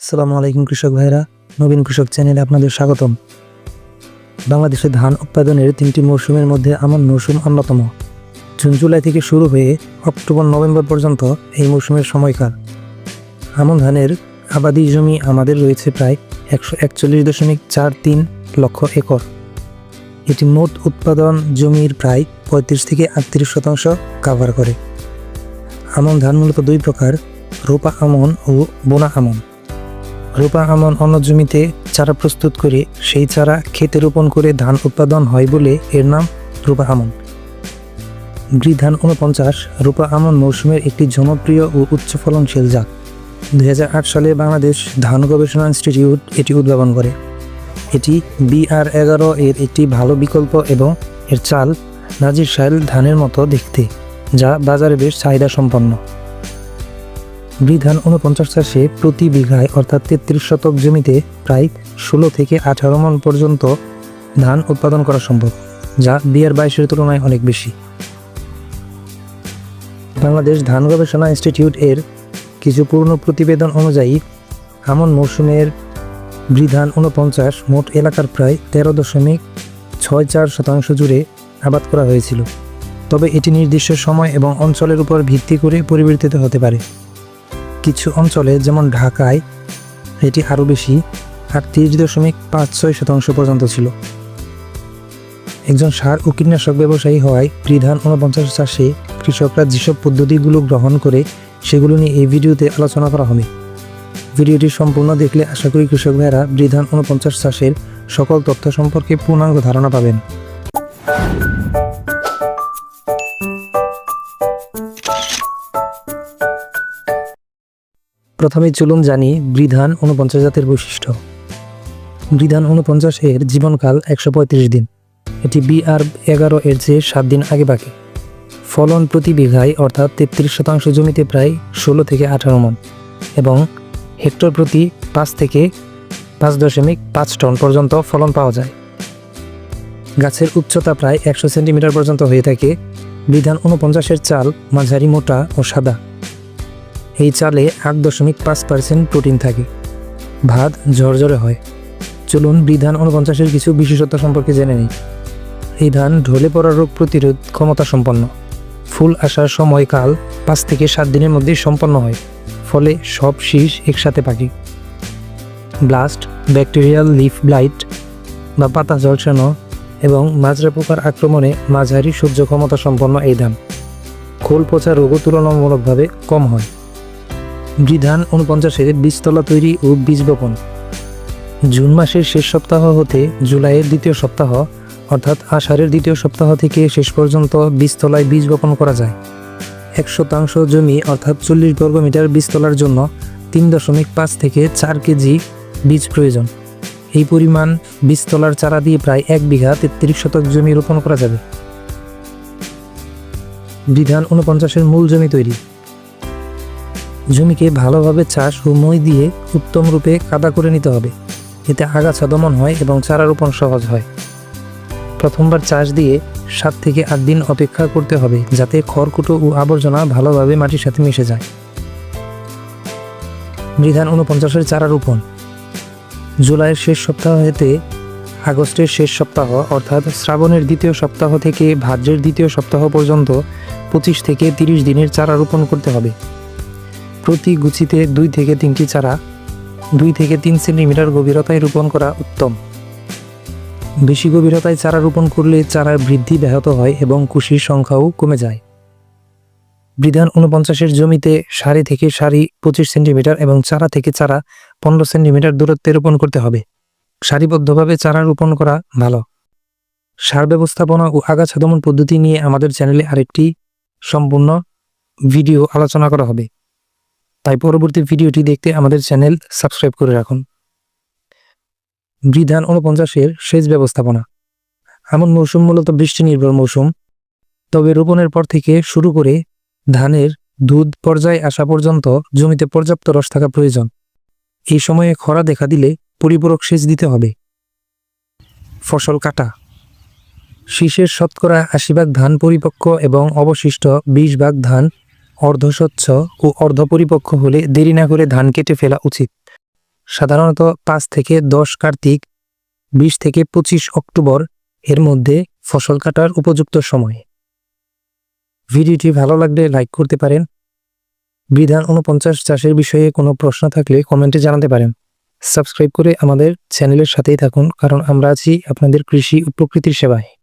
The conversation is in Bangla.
আসসালামু আলাইকুম কৃষক ভাইরা, নবীন কৃষক চ্যানেলে আপনাদের স্বাগতম। বাংলাদেশে ধান উৎপাদনের তিনটি মৌসুমের মধ্যে আমন মৌসুম অন্যতম। জুন, জুলাই থেকে শুরু হয়ে অক্টোবর, নভেম্বর পর্যন্ত এই মৌসুমের সময়কাল। আমন ধানের আবাদি জমি আমাদের রয়েছে প্রায় একশো একচল্লিশ দশমিক চার তিন লক্ষ একর। এটি মোট উৎপাদন জমির প্রায় পঁয়ত্রিশ থেকে আটত্রিশ শতাংশ কাভার করে। আমন ধান মূলত দুই প্রকার, রোপা আমন ও বোনা আমন। রোপা আমন অন্য জমিতে চারা প্রস্তুত করে সেই চারা খেতে রোপণ করে ধান উৎপাদন হয় বলে এর নাম রোপা আমন ধান উনপঞ্চাশ রোপা আমন মৌসুমের একটি জনপ্রিয় ও উচ্চ ফলনশীল জাত। দুই হাজার আট সালে বাংলাদেশ ধান গবেষণা ইনস্টিটিউট এটি উদ্ভাবন করে। এটি বিআর এগারো এর একটি ভালো বিকল্প এবং এর চাল নাজির শাইল ধানের মতো দেখতে, যা বাজারে বেশ চাহিদা সম্পন্ন বিধান উনপঞ্চাশ চাষে প্রতি বিঘায়, অর্থাৎ তেত্রিশ শতক জমিতে প্রায় ষোলো থেকে আঠারো মন পর্যন্ত ধান উৎপাদন করা সম্ভব, যা বিয়ার বাইশের তুলনায় অনেক বেশি। বাংলাদেশ ধান গবেষণা ইনস্টিটিউট এর কিছু পূর্ণ প্রতিবেদন অনুযায়ী, আমন মৌসুমের বৃধান উনপঞ্চাশ মোট এলাকার প্রায় তেরো দশমিক ছয় চার শতাংশ জুড়ে আবাদ করা হয়েছিল। তবে এটি নির্দিষ্ট সময় এবং অঞ্চলের উপর ভিত্তি করে পরিবর্তিত হতে পারে। কিছু অঞ্চলে, যেমন ঢাকায়, এটি আরও বেশি আটত্রিশ দশমিক পাঁচ ছয় শতাংশ পর্যন্ত ছিল। একজন সার ও কীটনাশক ব্যবসায়ী হওয়ায় বিধান উনপঞ্চাশ চাষে কৃষকরা যেসব পদ্ধতিগুলো গ্রহণ করে, সেগুলো নিয়ে এই ভিডিওতে আলোচনা করা হবে। ভিডিওটি সম্পূর্ণ দেখলে আশা করি কৃষক ভাইয়েরা বিধান উনপঞ্চাশ চাষের সকল তথ্য সম্পর্কে পূর্ণাঙ্গ ধারণা পাবেন। প্রথমে চলুন জানি বৃধান উনপঞ্চাশ জাতের বৈশিষ্ট্য। বৃধান উনপঞ্চাশ এর জীবনকাল একশো পঁয়ত্রিশ দিন। এটি বিআর এগারো এর চেয়ে সাত দিন আগে বাকি। ফলন প্রতি বিঘায় অর্থাৎ তেত্রিশ শতাংশ জমিতে প্রায় ষোলো থেকে আঠারো মন এবং হেক্টর প্রতি পাঁচ থেকে পাঁচ দশমিক পাঁচ টন পর্যন্ত ফলন পাওয়া যায়। গাছের উচ্চতা প্রায় একশো সেন্টিমিটার পর্যন্ত হয়ে থাকে। বিধান উনপঞ্চাশের চাল মাঝারি মোটা ও সাদা। এই চালে আট দশমিক পাঁচ পার্সেন্ট প্রোটিন থাকে। ভাত ঝরঝরে হয়। চলুন বিধান উনপঞ্চাশের কিছু বিশেষত্ব সম্পর্কে জেনে নিই। এই ধান ঢলে পড়া রোগ প্রতিরোধ ক্ষমতা সম্পন্ন। ফুল আসার সময়কাল পাঁচ থেকে সাত দিনের মধ্যে সম্পন্ন হয়, ফলে সব শীষ একসাথে পাকে। ব্লাস্ট, ব্যাকটেরিয়াল লিফ ব্লাইট বা পাতা ঝলসানো এবং মাজরা পোকার আক্রমণে মাঝারি সহ্য ক্ষমতা সম্পন্ন এই ধান। খোল পচা রোগও তুলনামূলকভাবে কম হয়। বিধান উনপঞ্চাশের বীজতলা তৈরি ও বীজ বপন। জুন মাসের শেষ সপ্তাহ হতে জুলাইয়ের দ্বিতীয় সপ্তাহ, অর্থাৎ আষাঢ়ের দ্বিতীয় সপ্তাহ থেকে শেষ পর্যন্ত বীজতলায় বীজ বপন করা যায়। এক শতাংশ জমি, অর্থাৎ চল্লিশ বর্গমিটার বীজতলার জন্য তিন দশমিক পাঁচ থেকে চার কেজি বীজ প্রয়োজন। এই পরিমাণ বীজতলার চারা দিয়ে প্রায় এক বিঘা তেত্রিশ শতক জমি রোপণ করা যাবে। বিধান উনপঞ্চাশের মূল জমি তৈরি। জমিকে ভালোভাবে চাষ ও মই দিয়ে উত্তম রূপে কাদা করে নিতে হবে। এতে আগাছা দমন হয় এবং চারা রোপণ সহজ হয়। প্রথমবার চাষ দিয়ে সাত থেকে আট দিন অপেক্ষা করতে হবে যাতে খড়কুটো ও আবর্জনা ভালোভাবে মাটির সাথে মিশে যায়। মৃধান উনপঞ্চাশের চারা রোপণ। জুলাইয়ের শেষ সপ্তাহ হতে আগস্টের শেষ সপ্তাহ অর্থাৎ শ্রাবণের দ্বিতীয় সপ্তাহ থেকে ভাদ্রের দ্বিতীয় সপ্তাহ পর্যন্ত পঁচিশ থেকে তিরিশ দিনের চারা রোপণ করতে হবে। প্রতি গুছিতে দুই থেকে তিনটি চারা, দুই থেকে তিন সেন্টিমিটার গভীরতায় রোপণ করা উত্তম। বেশি গভীরতায় চারা রোপণ করলে চারার বৃদ্ধি ব্যাহত হয় এবং কুশির সংখ্যাও কমে যায়। বিধান উনপঞ্চাশের জমিতে সারি থেকে সারি পঁচিশ সেন্টিমিটার এবং চারা থেকে চারা পনেরো সেন্টিমিটার দূরত্বে রোপণ করতে হবে। সারিবদ্ধভাবে চারা রোপণ করা ভালো। সার ব্যবস্থাপনা ও আগাছা দমন পদ্ধতি নিয়ে আমাদের চ্যানেলে আরেকটি সম্পূর্ণ ভিডিও আলোচনা করা হবে। তাই পরবর্তী ভিডিওটি দেখতে আমাদের চ্যানেল সাবস্ক্রাইব করে রাখুন। বিধান উনপঞ্চাশের সেচ ব্যবস্থাপনা। এমন মৌসুম মূলত বৃষ্টি নির্ভর মৌসুম। তবে রোপণের পর থেকে শুরু করে ধানের দুধ পর্যায়ে আসা পর্যন্ত জমিতে পর্যাপ্ত রস থাকা প্রয়োজন। এই সময়ে খরা দেখা দিলে পরিপূরক সেচ দিতে হবে। ফসল কাটা। শীষের শতকরা আশি ভাগ ধান পরিপক্ক এবং অবশিষ্ট বিশ ভাগ ধান অর্ধস্বচ্ছ ও অর্ধপরিপক্ক হলে দেরি না করে ধান কেটে ফেলা উচিত। সাধারণত পাঁচ থেকে দশ কার্তিক, বিশ থেকে পঁচিশ অক্টোবর এর মধ্যে ফসল কাটার উপযুক্ত সময়। ভিডিওটি ভালো লাগলে লাইক করতে পারেন। বিধান উনপঞ্চাশ চাষের বিষয়ে কোনো প্রশ্ন থাকলে কমেন্টে জানাতে পারেন। সাবস্ক্রাইব করে আমাদের চ্যানেলের সাথেই থাকুন, কারণ আমরা আছি আপনাদের কৃষি ও প্রকৃতির সেবায়।